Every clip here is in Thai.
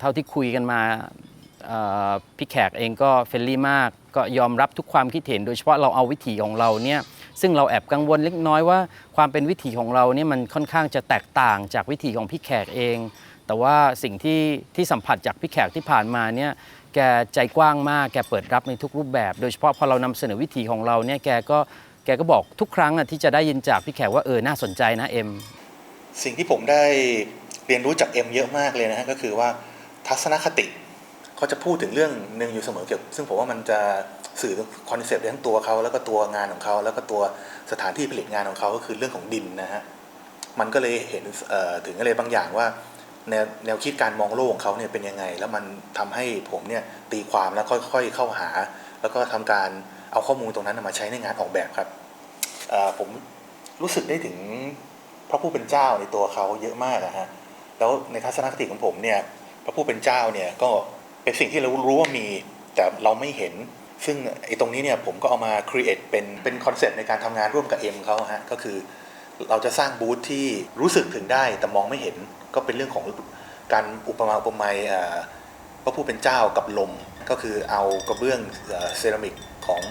เท่าที่คุยกันมาพี่แขกเองก็เฟรนลี่มาก ก็ยอมรับทุกความคิดเห็น โดยเฉพาะเราเอาวิถีของเราเนี่ย ซึ่งเราแอบกังวลเล็กน้อยว่าความเป็นวิถีของเราเนี่ยมันค่อนข้างจะแตกต่างจากวิถีของพี่แขกเอง แต่ว่าสิ่งที่ที่สัมผัสจากพี่แขกที่ผ่านมาเนี่ยแกใจกว้างมาก แกเปิดรับในทุกรูปแบบ โดยเฉพาะพอเรานำเสนอวิถีของเราเนี่ยแกก็แกก็บอกทุกครั้งอะที่จะได้ยินจากพี่แขกว่าเออน่าสนใจนะเอ็มสิ่งที่ผมได้เรียนรู้จากเอ็มเยอะมากเลยนะฮะก็คือว่าทัศนคติ เขาจะพูดถึงเรื่องหนึ่งอยู่เสมอเกี่ยวซึ่งผมว่ามันจะสื่อคอนเซปต์ทั้งตัวเขาแล้วก็ตัวงานของเขาแล้วก็ตัวสถานที่ผลิตงานของเขาก็คือเรื่องของดินนะฮะมันก็เลยเห็นเอ่อถึงอะไรบางอย่างว่าแนวแนวคิดการมองโลกของเขาเนี่ยเป็นยังไง แล้วมันทำให้ผมเนี่ยตีความแล้วค่อยๆเข้าหา แล้วก็ทำการเอาข้อมูลตรงนั้นมาใช้ในงานออกแบบครับผมรู้สึกได้ถึงพระผู้เป็นเจ้าในตัวเขาเยอะมากนะฮะแล้วในทัศนคติของผมเนี่ยพระผู้เป็นเจ้าเนี่ยก็ เป็นสิ่งที่เรารู้ว่ามีแต่เราไม่เห็น ซึ่งไอ้ตรงนี้เนี่ยผมก็เอามา create เป็นเป็นคอนเซ็ปต์ในการทำงานร่วมกับเอ็มเขาฮะก็คือเราจะสร้างบูธที่รู้สึกถึงได้แต่มองไม่เห็นก็เป็นเรื่องของการอุปมาอุปไมยพระผู้เป็นเจ้ากับลม ก็คือเอากระเบื้องเซรามิกของ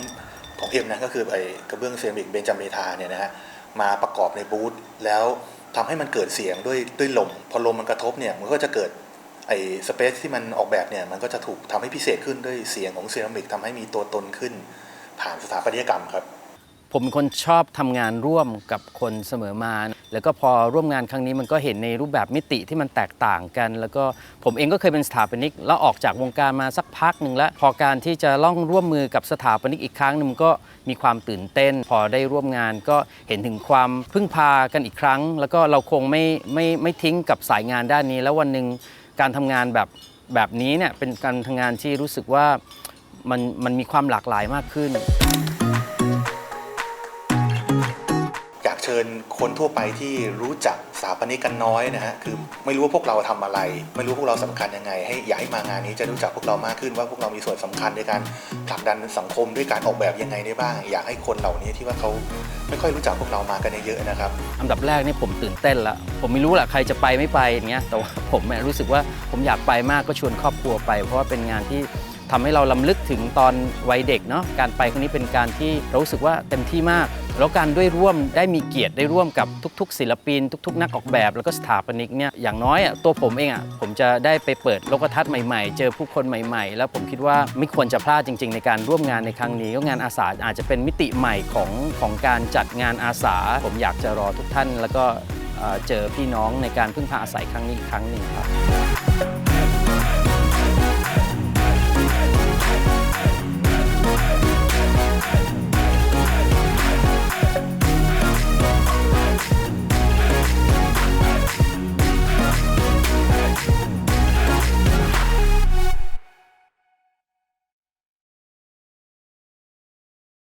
ของเอ็มนะก็คือไอ้กระเบื้องเซรามิกเบนจาเมทาเนี่ยนะฮะมาประกอบในบูธแล้วทำให้มันเกิดเสียงด้วยด้วยลม พอลมมันกระทบเนี่ยมันก็จะเกิด ไอ้สเปซที่มันออกแบบเนี่ยมันก็จะถูกทำให้พิเศษขึ้นด้วยเสียงของเซรามิกทำให้มีตัวตนขึ้น ผ่านสถาปัตยกรรมครับ ผมเป็นคนชอบทำงานร่วมกับคนเสมอมา แล้วก็พอร่วมงานครั้งนี้มันก็เห็นในรูปแบบมิติที่มันแตกต่างกัน แล้วก็ผมเองก็เคยเป็นสถาปนิก แล้วออกจากวงการมาสักพักหนึ่งแล้ว พอการที่จะล่องร่วมมือกับสถาปนิกอีกครั้งหนึงก็มีความตื่นเต้น พอได้ร่วมงานก็เห็นถึงความพึ่งพากันอีกครั้ง แล้วก็เราคงไม่ไม่ไม่ทิ้งกับสายงานด้านนี้ แล้ววันหนึ่ง การทำงานแบบแบบนี้เนี่ยเป็นการทำงานที่รู้สึกว่ามันมันมีความหลากหลายมากขึ้น เชิญคนทั่วไปที่รู้จักสถาปนิกกันน้อยนะฮะคือไม่รู้ว่าพวกเราทำอะไร ไม่รู้พวกเราสำคัญยังไง ให้อยากให้มางานนี้จะรู้จักพวกเรามากขึ้นว่าพวกเรามีส่วนสำคัญในการผลักดันสังคมด้วยการออกแบบยังไงได้บ้าง อยากให้คนเหล่านี้ที่ว่าเขาไม่ค่อยรู้จักพวกเรามากันเยอะๆนะครับอันดับแรกนี่ผมตื่นเต้นล้วผมไม่รู้แหละใครจะไปไม่ไปอย่างเงี้ยแต่ว่าผมรู้สึกว่าผมอยากไปมากก็ชวนครอบครัวไป เพราะว่าเป็นงานที่ ทำให้เราลำลึกถึงตอนวัยเด็กเนาะการไปครั้งนี้เป็นการที่เรารู้สึกว่าเต็มที่มาก แล้วการด้วยร่วมได้มีเกียรติได้ร่วมกับทุก ๆ ศิลปิน ทุก ๆ นักออกแบบ แล้วก็สถาปนิกเนี่ยอย่างน้อยอะตัวผมเองอะผมจะได้ไปเปิดโลกทัศน์ใหม่ๆ เจอผู้คนใหม่ ๆ แล้วผมคิดว่าไม่ควรจะพลาดจริง ๆ ในการร่วมงานในครั้งนี้ก็งานอาสาอาจจะเป็นมิติใหม่ของของการจัดงานอาสา ผมอยากจะรอทุกท่าน แล้วก็เอ่อเจอพี่น้องในการพึ่งพาอาศัยครั้งนี้อีกครั้งหนึ่งครับ